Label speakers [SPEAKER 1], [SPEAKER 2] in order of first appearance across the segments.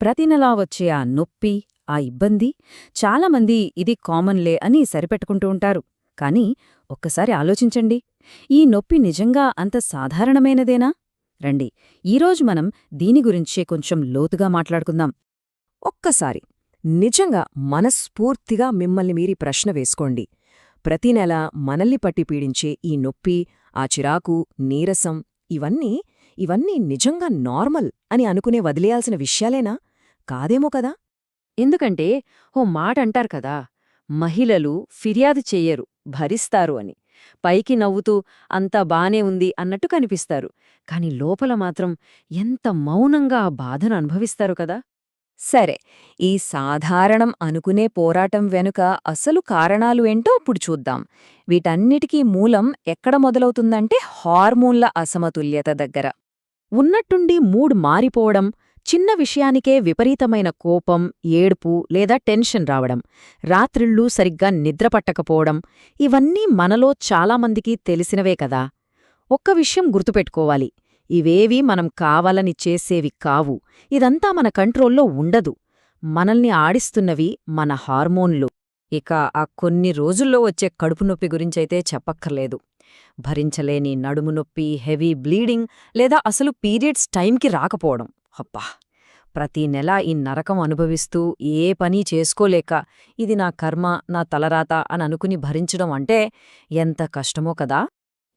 [SPEAKER 1] ప్రతి నెలా వచ్చే ఆ నొప్పి ఆ ఇబ్బంది చాలామంది ఇది కామన్లే అని సరిపెట్టుకుంటూ ఉంటారు. కానీ ఒక్కసారి ఆలోచించండి. ఈ నొప్పి నిజంగా అంత సాధారణమైనదేనా? రండి ఈరోజు మనం దీని గురించే కొంచెం లోతుగా మాట్లాడుకుందాం.
[SPEAKER 2] ఒక్కసారి నిజంగా మనస్ఫూర్తిగా మిమ్మల్ని మీరి ప్రశ్న వేసుకోండి. ప్రతి నెల మనల్ని పట్టి పీడించే ఈ నొప్పి ఆ చిరాకు నీరసం ఇవన్నీ ఇవన్నీ నిజంగా నార్మల్ అని అనుకునే వదిలేయాల్సిన విషయాలేనా? కాదేమో కదా?
[SPEAKER 3] ఎందుకంటే ఓ మాట అంటారు కదా మహిళలు ఫిర్యాదు చెయ్యరు భరిస్తారు అని. పైకి నవ్వుతూ అంతా బానే ఉంది అన్నట్టు కనిపిస్తారు. కాని లోపల మాత్రం ఎంత మౌనంగా ఆ బాధను అనుభవిస్తారు కదా?
[SPEAKER 2] సరే ఈ సాధారణం అనుకునే పోరాటం వెనుక అసలు కారణాలు ఏంటో ఇప్పుడు చూద్దాం. వీటన్నిటికీ మూలం ఎక్కడ మొదలవుతుందంటే హార్మోన్ల అసమతుల్యత దగ్గర. ఉన్నట్టుండి మూడ్ మారిపోవడం చిన్న విషయానికే విపరీతమైన కోపం ఏడుపు లేదా టెన్షన్ రావడం రాత్రిళ్ళు సరిగ్గా నిద్రపట్టకపోవడం ఇవన్నీ మనలో చాలామందికి తెలిసినవే కదా. ఒక్క విషయం గుర్తుపెట్టుకోవాలి. ఇవేవీ మనం కావాలని చేసేవి కావు. ఇదంతా మన కంట్రోల్లో ఉండదు. మనల్ని ఆడిస్తున్నవి మన హార్మోన్లు. ఇక ఆ కొన్ని రోజుల్లో వచ్చే కడుపు నొప్పి గురించైతే చెప్పక్కర్లేదు. భరించలేని నడుము నొప్పి హెవీ బ్లీడింగ్ లేదా అసలు పీరియడ్స్ టైంకి రాకపోవడం. అబ్బా! ప్రతి నెల ఈ నరకం అనుభవిస్తూ ఏ పని చేసుకోలేక ఇది నా కర్మ నా తలరాత అని అనుకుని భరించడం అంటే ఎంత కష్టమో కదా!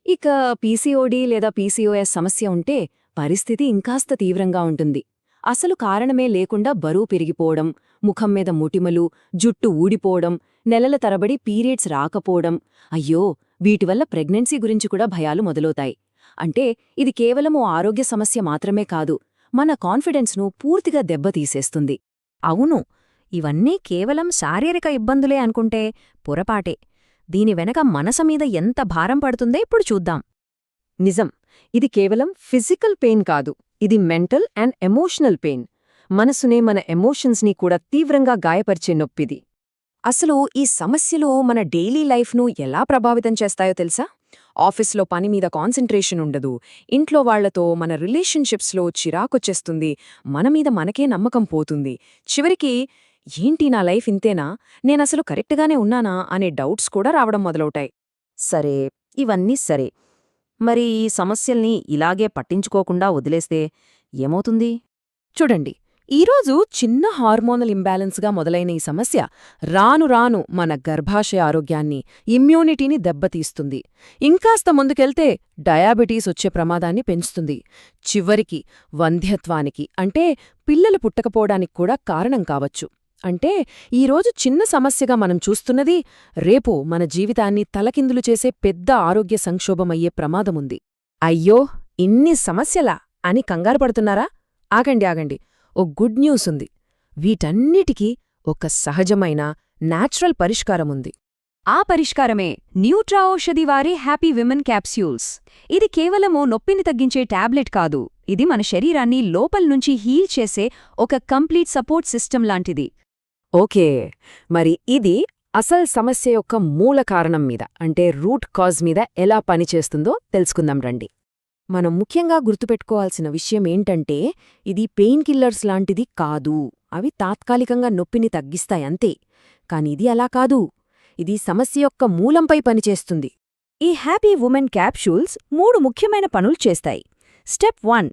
[SPEAKER 2] ఇక పీసీఓడీ లేదా పీసీఓఎస్ సమస్య ఉంటే పరిస్థితి ఇంకాస్త తీవ్రంగా ఉంటుంది. అసలు కారణమే లేకుండా బరువు పెరిగిపోవడం ముఖం మీద ముటిమలు జుట్టు ఊడిపోవడం నెలల తరబడి పీరియడ్స్ రాకపోవడం అయ్యో! వీటివల్ల ప్రెగ్నెన్సీ గురించి కూడా భయాలు మొదలవుతాయి. అంటే ఇది కేవలం ఓ ఆరోగ్య సమస్య మాత్రమే కాదు మన కాన్ఫిడెన్స్ను పూర్తిగా దెబ్బతీసేస్తుంది. అవును ఇవన్నీ కేవలం శారీరక ఇబ్బందులే అనుకుంటే పొరపాటే. దీని వెనక మనస మీద ఎంత భారం పడుతుందో ఇప్పుడు చూద్దాం. నిజం ఇది కేవలం ఫిజికల్ పెయిన్ కాదు ఇది మెంటల్ అండ్ ఎమోషనల్ పెయిన్. మనసునే మన ఎమోషన్స్ని కూడా తీవ్రంగా గాయపరిచే నొప్పిది. అసలు ఈ సమస్యలు మన డైలీ లైఫ్ను ఎలా ప్రభావితం చేస్తాయో తెలుసా? ఆఫీస్లో పని మీద కాన్సంట్రేషన్ ఉండదు. ఇంట్లో వాళ్ళతో మన రిలేషన్షిప్స్లో చిరాకొచ్చేస్తుంది. మన మీద మనకే నమ్మకం పోతుంది. చివరికి ఏంటి నా లైఫ్ ఇంతేనా? నేనసలు కరెక్ట్గానే ఉన్నానా? అనే డౌట్స్ కూడా రావడం మొదలవుతాయి. సరే ఇవన్నీ సరే. మరి ఈ సమస్యల్ని ఇలాగే పట్టించుకోకుండా వదిలేస్తే ఏమవుతుంది? చూడండి ఈరోజు చిన్న హార్మోనల్ ఇంబ్యాలెన్స్గా మొదలైన ఈ సమస్య రాను రాను మన గర్భాశయ ఆరోగ్యాన్ని ఇమ్యూనిటీని దెబ్బతీస్తుంది. ఇంకాస్త ముందుకెళ్తే డయాబెటీస్ వచ్చే ప్రమాదాన్ని పెంచుతుంది. చివరికి వంధ్యత్వానికి అంటే పిల్లలు పుట్టకపోవడానికి కూడా కారణం కావచ్చు. అంటే ఈరోజు చిన్న సమస్యగా మనం చూస్తున్నది రేపు మన జీవితాన్ని తలకిందులు చేసే పెద్ద ఆరోగ్య సంక్షోభమయ్యే ప్రమాదముంది. అయ్యో! ఇన్ని సమస్యలా అని కంగారుపడుతున్నారా ఆగండి ఆగండి. ఓ గుడ్ న్యూస్ ఉంది. వీటన్నిటికీ ఒక సహజమైన నాచురల్ పరిష్కారముంది
[SPEAKER 3] ఆ పరిష్కారమే న్యూట్రా ఔషధి వారి హ్యాపీ విమెన్ క్యాప్స్యూల్స్. ఇది కేవలము నొప్పిని తగ్గించే టాబ్లెట్ కాదు. ఇది మన శరీరాన్ని లోపల్నుంచి హీల్ చేసే ఒక కంప్లీట్ సపోర్ట్ సిస్టమ్ లాంటిది.
[SPEAKER 2] ఓకే. మరి ఇది అసల్ సమస్య యొక్క మూల కారణం మీద అంటే రూట్ కాజ్ మీద ఎలా పనిచేస్తుందో తెలుసుకుందాం రండి. మనం ముఖ్యంగా గుర్తుపెట్టుకోవాల్సిన విషయం ఏంటంటే ఇది పెయిన్ కిల్లర్స్ లాంటిది కాదు. అవి తాత్కాలికంగా నొప్పిని తగ్గిస్తాయంతే కాని ఇది అలా కాదు. ఇది సమస్య యొక్క మూలంపై పనిచేస్తుంది. ఈ హ్యాపీ ఉమెన్ క్యాప్షూల్స్ మూడు ముఖ్యమైన పనులు చేస్తాయి. స్టెప్ వన్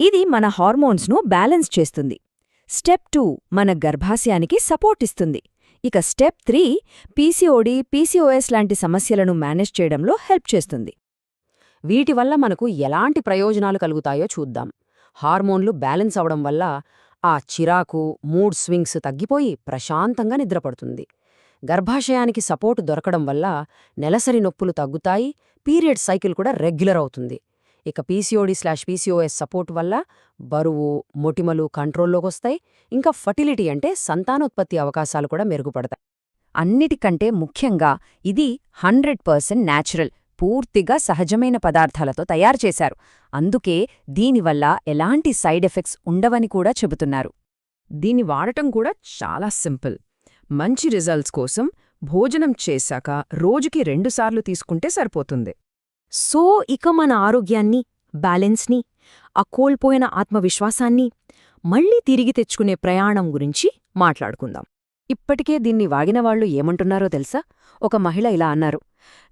[SPEAKER 2] ఇది మన హార్మోన్స్ను బ్యాలెన్స్ చేస్తుంది. స్టెప్ టూ మన గర్భాశయానికి సపోర్ట్ ఇస్తుంది. ఇక స్టెప్ త్రీ పీసీఓడి పీసీఓఎస్ లాంటి సమస్యలను మేనేజ్ చేయడంలో హెల్ప్ చేస్తుంది. వీటి వల్ల మనకు ఎలాంటి ప్రయోజనాలు కలుగుతాయో చూద్దాం. హార్మోన్లు బ్యాలెన్స్ అవడం వల్ల ఆ చిరాకు మూడ్ స్వింగ్స్ తగ్గిపోయి ప్రశాంతంగా నిద్రపడుతుంది. గర్భాశయానికి సపోర్టు దొరకడం వల్ల నెలసరి నొప్పులు తగ్గుతాయి పీరియడ్ సైకిల్ కూడా రెగ్యులర్ అవుతుంది. ఇక పీసీఓడి స్లాష్ పీసీఓఎస్ సపోర్ట్ వల్ల బరువు మొటిమలు కంట్రోల్లోకొస్తాయి ఇంకా ఫర్టిలిటీ అంటే సంతానోత్పత్తి అవకాశాలు కూడా మెరుగుపడతాయి. అన్నిటికంటే ముఖ్యంగా ఇది హండ్రెడ్ పర్సెంట్ న్యాచురల్ పూర్తిగా సహజమైన పదార్థాలతో తయారు చేశారు. అందుకే దీనివల్ల ఎలాంటి సైడ్ ఎఫెక్ట్స్ ఉండవని కూడా చెబుతున్నారు. దీన్ని వాడటం కూడా చాలా సింపుల్. మంచి రిజల్ట్స్ కోసం భోజనం చేశాక రోజుకి రెండుసార్లు తీసుకుంటే సరిపోతుంది. సో ఇక మన ఆరోగ్యాన్ని బ్యాలెన్స్ని ఆ కోల్పోయిన ఆత్మవిశ్వాసాన్ని మళ్ళీ తిరిగి తెచ్చుకునే ప్రయాణం గురించి మాట్లాడుకుందాం.
[SPEAKER 3] ఇప్పటికే దీన్ని వాగినవాళ్ళు ఏమంటున్నారో తెలుసా? ఒక మహిళ ఇలా అన్నారు.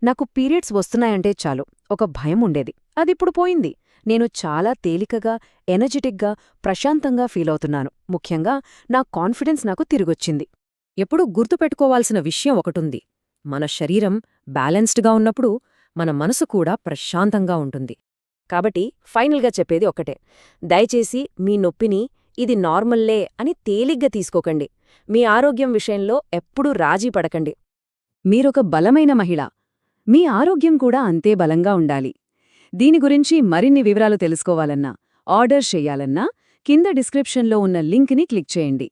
[SPEAKER 3] నాకు పీరియడ్స్ వస్తున్నాయంటే చాలు. ఒక భయం ఉండేది. అదిప్పుడు పోయింది. నేను చాలా తేలికగా ఎనర్జెటిక్గా ప్రశాంతంగా ఫీలవుతున్నాను ముఖ్యంగా నా కాన్ఫిడెన్స్ నాకు తిరిగొచ్చింది.
[SPEAKER 2] ఎప్పుడూ గుర్తుపెట్టుకోవాల్సిన విషయం ఒకటుంది. మన శరీరం బ్యాలెన్స్డ్గా ఉన్నప్పుడు మన మనసు కూడా ప్రశాంతంగా ఉంటుంది.
[SPEAKER 3] కాబట్టి ఫైనల్గా చెప్పేది ఒక్కటే. దయచేసి మీ నొప్పిని ఇది నార్మల్లే అని తేలిగ్గా తీసుకోకండి. మీ ఆరోగ్యం విషయంలో ఎప్పుడూ రాజీ పడకండి.
[SPEAKER 2] మీరొక బలమైన మహిళ. మీ ఆరోగ్యం కూడా అంతే బలంగా ఉండాలి. దీని గురించి మరిన్ని వివరాలు తెలుసుకోవాలన్నా ఆర్డర్ చెయ్యాలన్నా కింద డిస్క్రిప్షన్లో ఉన్న లింక్ని క్లిక్ చేయండి.